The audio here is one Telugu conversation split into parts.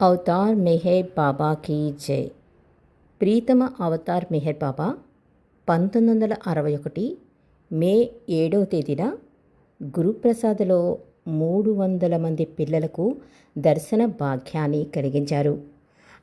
అవతార్ మెహర్ బాబా కీ జై. ప్రీతమ అవతార్ మెహర్ బాబా పంతొమ్మిది వందల అరవై ఒకటి మే ఏడవ తేదీన గురుప్రసాద్లో మూడు వందల మంది పిల్లలకు దర్శన భాగ్యాన్ని కలిగించారు.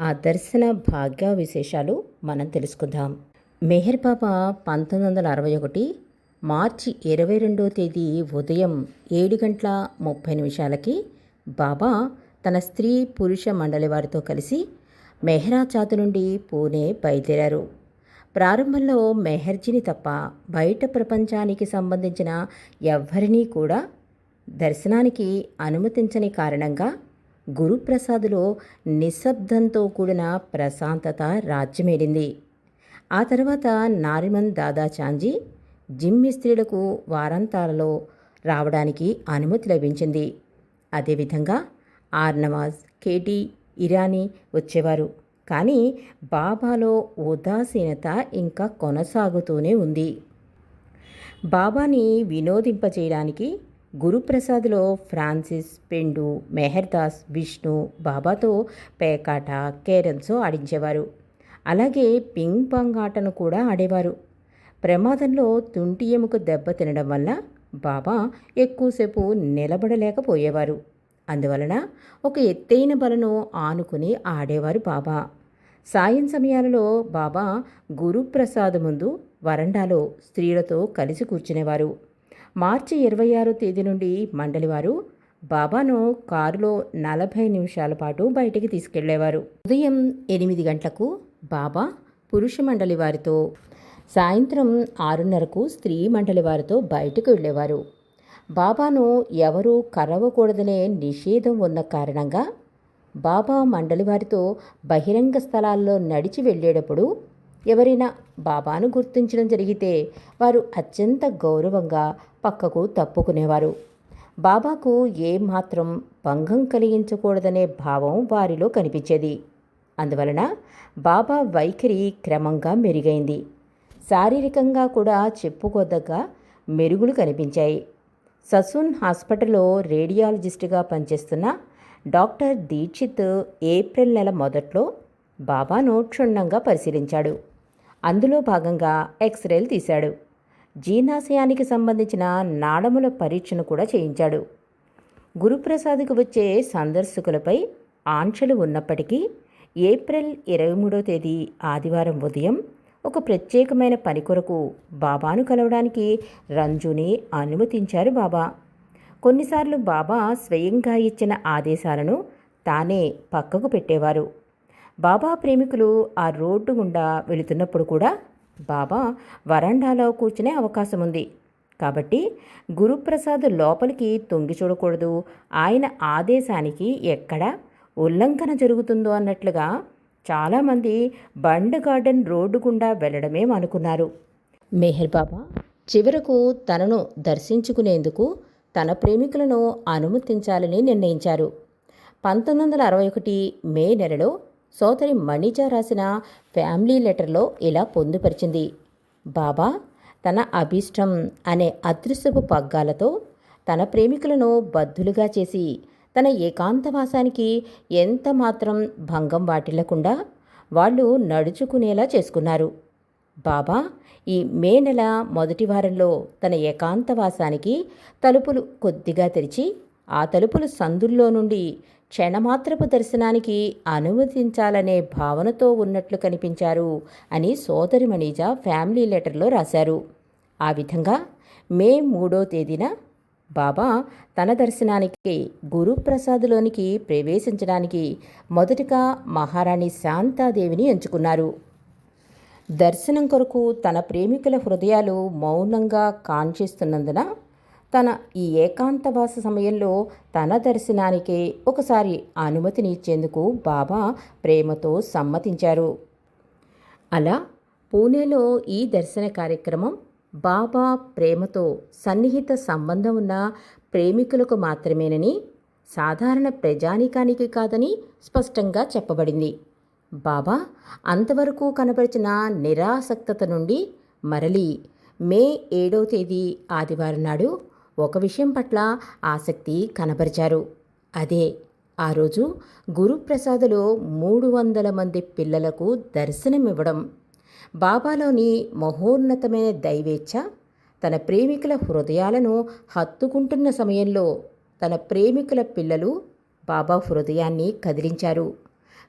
ఆ దర్శన భాగ్య విశేషాలు మనం తెలుసుకుందాం. మెహర్ బాబా పంతొమ్మిది వందల అరవై ఒకటి మార్చి ఇరవై రెండో తేదీ ఉదయం ఏడు గంటల ముప్పై నిమిషాలకి బాబా తన స్త్రీ పురుష మండలి వారితో కలిసి చాతు నుండి పూణే బయలుదేరారు. ప్రారంభంలో మెహర్జీని తప్ప బయట ప్రపంచానికి సంబంధించిన ఎవ్వరినీ కూడా దర్శనానికి అనుమతించని కారణంగా గురుప్రసాద్లో నిశ్శబ్దంతో కూడిన ప్రశాంతత రాజ్యమేడింది ఆ తర్వాత నారిమన్ దాదా చాంజీ జిమ్ స్త్రీలకు వారాంతాలలో రావడానికి అనుమతి లభించింది. అదేవిధంగా ఆర్నవాజ్ కేటీ ఇరానీ వచ్చేవారు. కానీ బాబాలో ఉదాసీనత ఇంకా కొనసాగుతూనే ఉంది. బాబాని వినోదింపచేయడానికి గురుప్రసాద్లో ఫ్రాన్సిస్ పెండు మెహర్దాస్ విష్ణు బాబాతో పేకాట కేరమ్స్ ఆడించేవారు. అలాగే పింగ్ పాంగ్ ఆటను కూడా ఆడేవారు. ప్రమాదంలో తుంటి ఎముక దెబ్బ తినడం వల్ల బాబా ఎక్కువసేపు నిలబడలేకపోయేవారు. అందువలన ఒక ఎత్తైన బలను ఆనుకుని ఆడేవారు బాబా. సాయం సమయాలలో బాబా గురుప్రసాద్ ముందు వరండాలో స్త్రీలతో కలిసి కూర్చునేవారు. మార్చి ఇరవై ఆరో తేదీ నుండి మండలివారు బాబాను కారులో నలభై నిమిషాల పాటు బయటికి తీసుకెళ్ళేవారు. ఉదయం ఎనిమిది గంటలకు బాబా పురుష మండలి వారితో సాయంత్రం ఆరున్నరకు స్త్రీ మండలి వారితో బయటకు వెళ్ళేవారు. బాబాను ఎవరూ కరవకూడదనే నిషేధం ఉన్న కారణంగా బాబా మండలి వారితో బహిరంగ స్థలాల్లో నడిచి వెళ్ళేటప్పుడు ఎవరైనా బాబాను గుర్తించడం జరిగితే వారు అత్యంత గౌరవంగా పక్కకు తప్పుకునేవారు. బాబాకు ఏమాత్రం భంగం కలిగించకూడదనే భావం వారిలో కనిపించేది. అందువలన బాబా వైఖరి క్రమంగా మెరుగైంది. శారీరకంగా కూడా చెప్పుకోదగ్గ మెరుగులు కనిపించాయి. ససూన్ హాస్పిటల్లో రేడియాలజిస్ట్గా పనిచేస్తున్న డాక్టర్ దీక్షిత్ ఏప్రిల్ నెల మొదట్లో బాబాను క్షుణ్ణంగా పరిశీలించాడు. అందులో భాగంగా ఎక్స్రేలు తీశాడు. జీర్ణాశయానికి సంబంధించిన నాడముల పరీక్షను కూడా చేయించాడు. గురుప్రసాద్కు వచ్చే సందర్శకులపై ఆంక్షలు ఉన్నప్పటికీ ఏప్రిల్ ఇరవై మూడో తేదీ ఆదివారం ఉదయం ఒక ప్రత్యేకమైన పని కొరకు బాబాను కలవడానికి రంజుని అనుమతించారు బాబా. కొన్నిసార్లు బాబా స్వయంగా ఇచ్చిన ఆదేశాలను తానే పక్కకు పెట్టేవారు. బాబా ప్రేమికులు ఆ రోడ్డు గుండా వెళుతున్నప్పుడు కూడా బాబా వరండాలో కూర్చునే అవకాశం ఉంది. కాబట్టి గురుప్రసాద్ లోపలికి తొంగి చూడకూడదు. ఆయన ఆదేశానికి ఎక్కడ ఉల్లంఘన జరుగుతుందో అన్నట్లుగా చాలామంది బండ్ గార్డెన్ రోడ్డు గుండా వెళ్ళడమే అనుకున్నారు. మెహర్ బాబా చివరకు తనను దర్శించుకునేందుకు తన ప్రేమికులను అనుమతించాలని నిర్ణయించారు. పంతొమ్మిది వందల అరవై ఒకటి మే నెలలో సోదరి మణిజ రాసిన ఫ్యామిలీ లెటర్లో ఇలా పొందుపరిచింది. బాబా తన అభిష్టం అనే అదృశ్యపు పగ్గాలతో తన ప్రేమికులను బద్దులుగా చేసి తన ఏకాంతవాసానికి ఎంత మాత్రం భంగం వాటిల్లకుండా వాళ్ళు నడుచుకునేలా చేసుకున్నారు. బాబా ఈ మే నెల మొదటి వారంలో తన ఏకాంతవాసానికి తలుపులు కొద్దిగా తెరిచి ఆ తలుపులు సందుల్లో నుండి క్షణమాత్రపు దర్శనానికి అనుమతించాలనే భావనతో ఉన్నట్లు కనిపించారు అని సోదరి మణిజా ఫ్యామిలీ లెటర్లో రాశారు. ఆ విధంగా మే మూడో తేదీన బాబా తన దర్శనానికి గురుప్రసాద్లోనికి ప్రవేశించడానికి మొదటగా మహారాణి శాంతాదేవిని ఎంచుకున్నారు. దర్శనం కొరకు తన ప్రేమికుల హృదయాలు మౌనంగా కాంక్షిస్తున్నందున తన ఈ ఏకాంతవాస సమయంలో తన దర్శనానికి ఒకసారి అనుమతిని ఇచ్చేందుకు బాబా ప్రేమతో సమ్మతించారు. అలా పూణేలో ఈ దర్శన కార్యక్రమం బాబా ప్రేమతో సన్నిహిత సంబంధం ఉన్న ప్రేమికులకు మాత్రమేనని సాధారణ ప్రజానికానికి కాదని స్పష్టంగా చెప్పబడింది. బాబా అంతవరకు కనపరిచిన నిరాసక్తత నుండి మరలి మే ఏడవ తేదీ ఆదివారం నాడు ఒక విషయం పట్ల ఆసక్తి కనబరిచారు. అదే ఆ రోజు గురుప్రసాదులో మూడు వందల మంది పిల్లలకు దర్శనమివ్వడం. బాబాలోని మహోన్నతమైన దైవేచ్ఛ తన ప్రేమికుల హృదయాలను హత్తుకుంటున్న సమయంలో తన ప్రేమికుల పిల్లలు బాబా హృదయాన్ని కదిలించారు.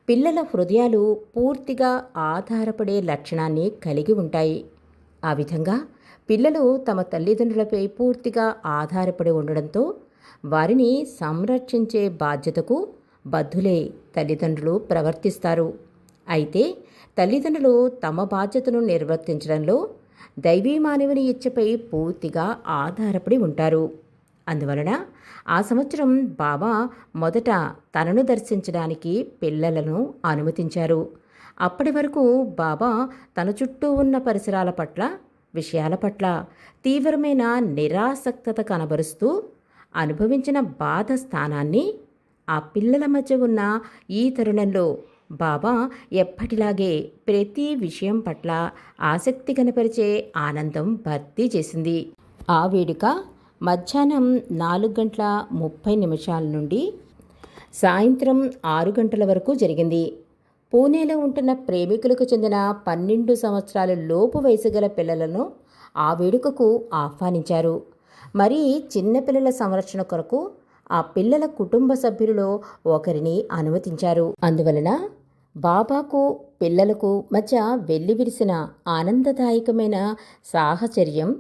పిల్లల హృదయాలు పూర్తిగా ఆధారపడే లక్షణాన్ని కలిగి ఉంటాయి. ఆ విధంగా పిల్లలు తమ తల్లిదండ్రులపై పూర్తిగా ఆధారపడి ఉండడంతో వారిని సంరక్షించే బాధ్యతకు బద్ధులే తల్లిదండ్రులు ప్రవర్తిస్తారు. అయితే తల్లిదండ్రులు తమ బాధ్యతను నిర్వర్తించడంలో దైవీ మానవుని ఇచ్చపై పూర్తిగా ఆధారపడి ఉంటారు. అందువలన ఆ సంవత్సరం బాబా మొదట తనను దర్శించడానికి పిల్లలను అనుమతించారు. అప్పటి వరకు బాబా తన చుట్టూ ఉన్న పరిసరాల పట్ల విషయాల పట్ల తీవ్రమైన నిరాసక్తత కనబరుస్తూ అనుభవించిన బాధ స్థానాన్ని ఆ పిల్లల మధ్య ఉన్న ఈ తరుణంలో బాబా ఎప్పటిలాగే ప్రతి విషయం పట్ల ఆసక్తి కనపరిచే ఆనందం భర్తీ చేసింది. ఆ వేడుక మధ్యాహ్నం నాలుగు గంటల ముప్పై నిమిషాల నుండి సాయంత్రం ఆరు గంటల వరకు జరిగింది. పూణేలో ఉంటున్న ప్రేమికులకు చెందిన పన్నెండు సంవత్సరాల లోపు వయసు గల పిల్లలను ఆ వేడుకకు ఆహ్వానించారు. మరి చిన్నపిల్లల సంరక్షణ కొరకు ఆ పిల్లల కుటుంబ సభ్యులలో ఒకరిని అనుమతించారు. అందువలన బాబాకు పిల్లలకు మధ్య వెల్లివిరిసిన ఆనందదాయకమైన సాహచర్యం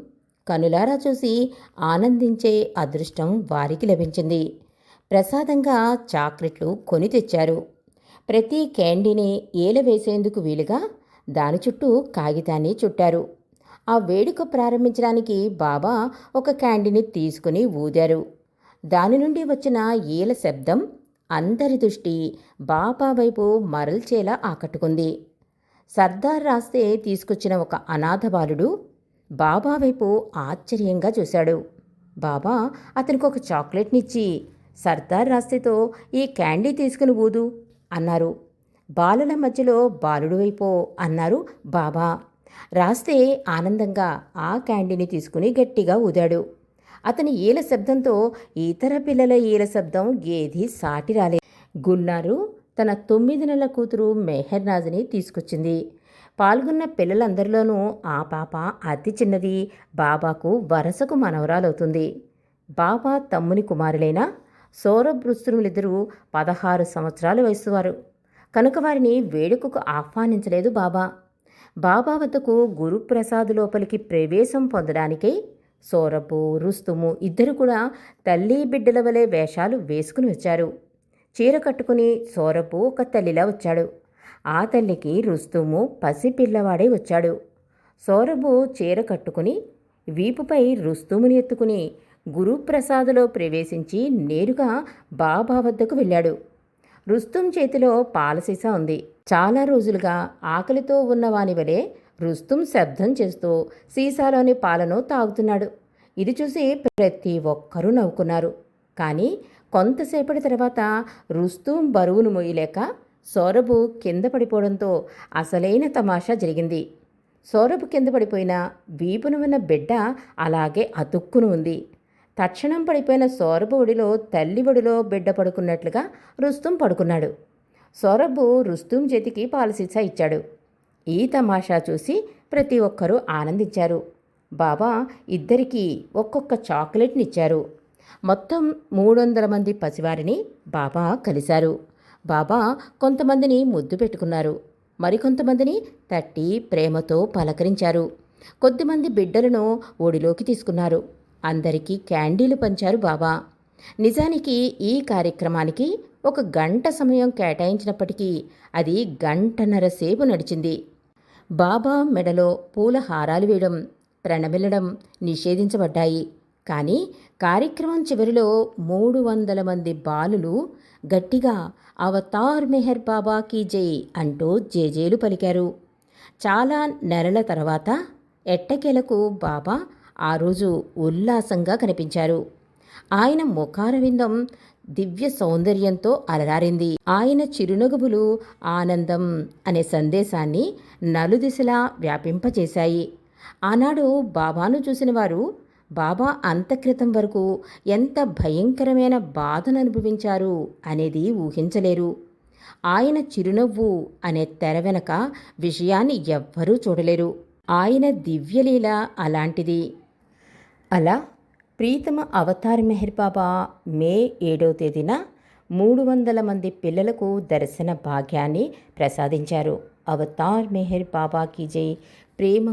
కనులారా చూసి ఆనందించే అదృష్టం వారికి లభించింది. ప్రసాదంగా చాక్లెట్లు కొని తెచ్చారు. ప్రతి క్యాండీని ఏల వేసేందుకు వీలుగా దాని చుట్టూ కాగితాన్ని చుట్టారు. ఆ వేడుక ప్రారంభించడానికి బాబా ఒక క్యాండీని తీసుకుని ఊదారు. దాని నుండి వచ్చిన ఈల శబ్దం అందరి దృష్టి బాబా వైపు మరల్చేలా ఆకట్టుకుంది. సర్దార్ రాస్తే తీసుకొచ్చిన ఒక అనాథ బాలుడు బాబా వైపు ఆశ్చర్యంగా చూశాడు. బాబా అతనికి ఒక చాక్లెట్నిచ్చి సర్దార్ రాస్తేతో ఈ క్యాండీ తీసుకుని ఊదు అన్నారు. బాలుల మధ్యలో బాలుడు వైపో అన్నారు బాబా. రాస్తే ఆనందంగా ఆ క్యాండీని తీసుకుని గట్టిగా ఊదాడు. అతని ఈల శబ్దంతో ఇతర పిల్లల ఈల శబ్దం ఏది సాటి రాలే. గుల్నారు తన తొమ్మిది నెలల కూతురు మెహర్నాజ్ని తీసుకొచ్చింది. పాల్గొన్న పిల్లలందరిలోనూ ఆ పాప అతి చిన్నది. బాబాకు వరసకు మనవరాలవుతుంది. బాబా తమ్ముని కుమారులైన సౌరభ్ రుస్తుములిద్దరూ పదహారు సంవత్సరాల వయసువారు కనుక వారిని వేడుకకు ఆహ్వానించలేదు బాబా. బాబా వద్దకు గురుప్రసాద్ లోపలికి ప్రవేశం పొందడానికై సోరపు రుస్తుము ఇద్దరు కూడా తల్లి బిడ్డల వలె వేషాలు వేసుకుని వచ్చారు. చీర కట్టుకుని సోరపు ఒక తల్లిలా వచ్చాడు. ఆ తల్లికి రుస్తుము పసిపిల్లవాడే వచ్చాడు. సౌరభు చీర కట్టుకుని వీపుపై రుస్తుముని ఎత్తుకుని గురుప్రసాదులో ప్రవేశించి నేరుగా బాబా వద్దకు వెళ్ళాడు. రుస్తుం చేతిలో పాలసీసా ఉంది. చాలా రోజులుగా ఆకలితో ఉన్నవాని వలె రుస్తుం శబ్దం చేస్తూ సీసాలోని పాలను తాగుతున్నాడు. ఇది చూసి ప్రతి ఒక్కరూ నవ్వుకున్నారు. కానీ కొంతసేపటి తర్వాత రుస్తుం బరువును మొయ్యలేక సౌరభు కింద పడిపోవడంతో అసలైన తమాషా జరిగింది. సౌరభు కింద పడిపోయిన వీపున ఉన్న బిడ్డ అలాగే అతుక్కును ఉంది. తక్షణం పడిపోయిన సౌరభు ఒడిలో తల్లి ఒడిలో బిడ్డ పడుకున్నట్లుగా రుస్తుం పడుకున్నాడు. సౌరభు రుస్తుం చేతికి పాలసీసా ఇచ్చాడు. ఈ తమాషా చూసి ప్రతి ఒక్కరూ ఆనందించారు. బాబా ఇద్దరికీ ఒక్కొక్క చాక్లెట్నిచ్చారు. మొత్తం మూడు వందల మంది పసివారిని బాబా కలిశారు. బాబా కొంతమందిని ముద్దు పెట్టుకున్నారు. మరికొంతమందిని తట్టి ప్రేమతో పలకరించారు. కొద్దిమంది బిడ్డలను ఒడిలోకి తీసుకున్నారు. అందరికీ క్యాండీలు పంచారు బాబా. నిజానికి ఈ కార్యక్రమానికి ఒక గంట సమయం కేటాయించినప్పటికీ అది గంటన్నర సేపు నడిచింది. బాబా మెడలో పూల హారాలు వేయడం ప్రణమిల్లడం నిషేధించబడ్డాయి. కానీ కార్యక్రమం చివరిలో మూడు వందల మంది బాలులు గట్టిగా అవతార్ మెహర్ బాబా కీ జై అంటూ జేజేలు పలికారు. చాలా నెలల తర్వాత ఎట్టకేలకు బాబా ఆ రోజు ఉల్లాసంగా కనిపించారు. ఆయన ముఖారవిందం దివ్య సౌందర్యంతో అలరారింది. ఆయన చిరునగుబులు ఆనందం అనే సందేశాన్ని నలుదిశలా వ్యాపింపచేశాయి. ఆనాడు బాబాను చూసిన వారు బాబా అంతక్రితం వరకు ఎంత భయంకరమైన బాధను అనుభవించారు అనేది ఊహించలేరు. ఆయన చిరునవ్వు అనే తెర వెనక విషయాన్ని ఎవ్వరూ చూడలేరు. ఆయన దివ్యలీల అలాంటిది. అలా ప్రీతమ అవతార్ మెహర్ బాబా మే ఏడవ తేదీన మూడు వందల మంది పిల్లలకు దర్శన భాగ్యాన్ని ప్రసాదించారు. అవతార్ మెహర్ బాబాకి జై. ప్రేమ